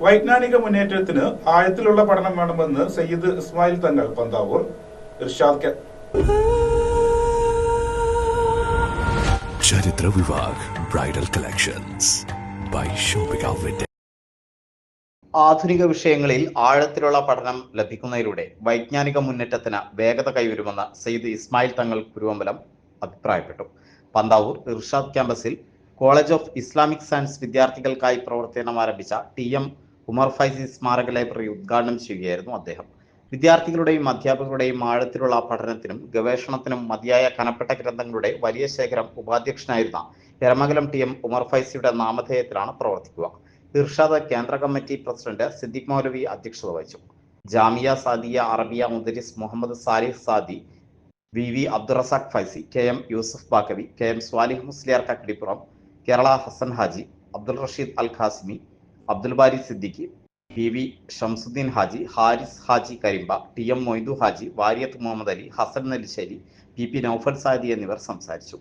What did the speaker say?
വൈജ്ഞാനിക മുന്നേറ്റത്തിന് ആഴത്തിലുള്ള പഠനം വേണമെന്ന് സയ്യിദ് ഇസ്മായിൽ തങ്ങൾ പന്താവൂർ ഇർഷാദ് ചരിത്ര Vivah bridal collections by shopping outlet ആധുനിക വിഷയങ്ങളിൽ ആഴത്തിലുള്ള പഠനം ലഭിക്കുന്നതിലൂടെ വൈജ്ഞാനിക മുന്നേറ്റത്തിന് വേഗത കൈവരുമെന്ന് സയ്യിദ് ഇസ്മായിൽ തങ്ങൾ കുരുവമ്പലം അഭിപ്രായപ്പെട്ടു. പന്താവൂർ ഇർഷാദ് ക്യാമ്പസിൽ കോളേജ് ഓഫ് ഇസ്ലാമിക് സയൻസ് വിദ്യാർത്ഥികൾക്കായി പ്രവർത്തനം ആരംഭിച്ച ടി എം ഉമർ ഫൈസി സ്മാരക ലൈബ്രറി ഉദ്ഘാടനം ചെയ്യുകയായിരുന്നു അദ്ദേഹം. വിദ്യാർത്ഥികളുടെയും അധ്യാപകരുടെയും ആഴത്തിലുള്ള പഠനത്തിനും ഗവേഷണത്തിനും മതിയായ കനപ്പെട്ട ഗ്രന്ഥങ്ങളുടെ വലിയ ശേഖരം ഉപാധ്യക്ഷനായിരുന്ന എരമംഗലം ടി എം ഉമർ ഫൈസിയുടെ നാമധേയത്തിലാണ് പ്രവർത്തിക്കുക. ഇർഷാദ് കേന്ദ്ര കമ്മിറ്റി പ്രസിഡന്റ് സിദ്ദിഖ് മൗലവി അധ്യക്ഷത വഹിച്ചു. Jamia Sadiya Arabia Mudarris Muhammad Salih Saadi V V Abdurazak Faizy K M Yusuf Baqavi K M Swalih Musliyar Kakkadippuram Kerala Hasan Haji Abdul Rasheed Al Qasimi Abdul Bari Siddiqui P V Shamsuddin Haji Haris Haji Karimba T M Moidu Haji Variyath Muhammad Ali Hasan Nellissery P P Naufal Saadi എന്നിവർ സംസാരിച്ചു.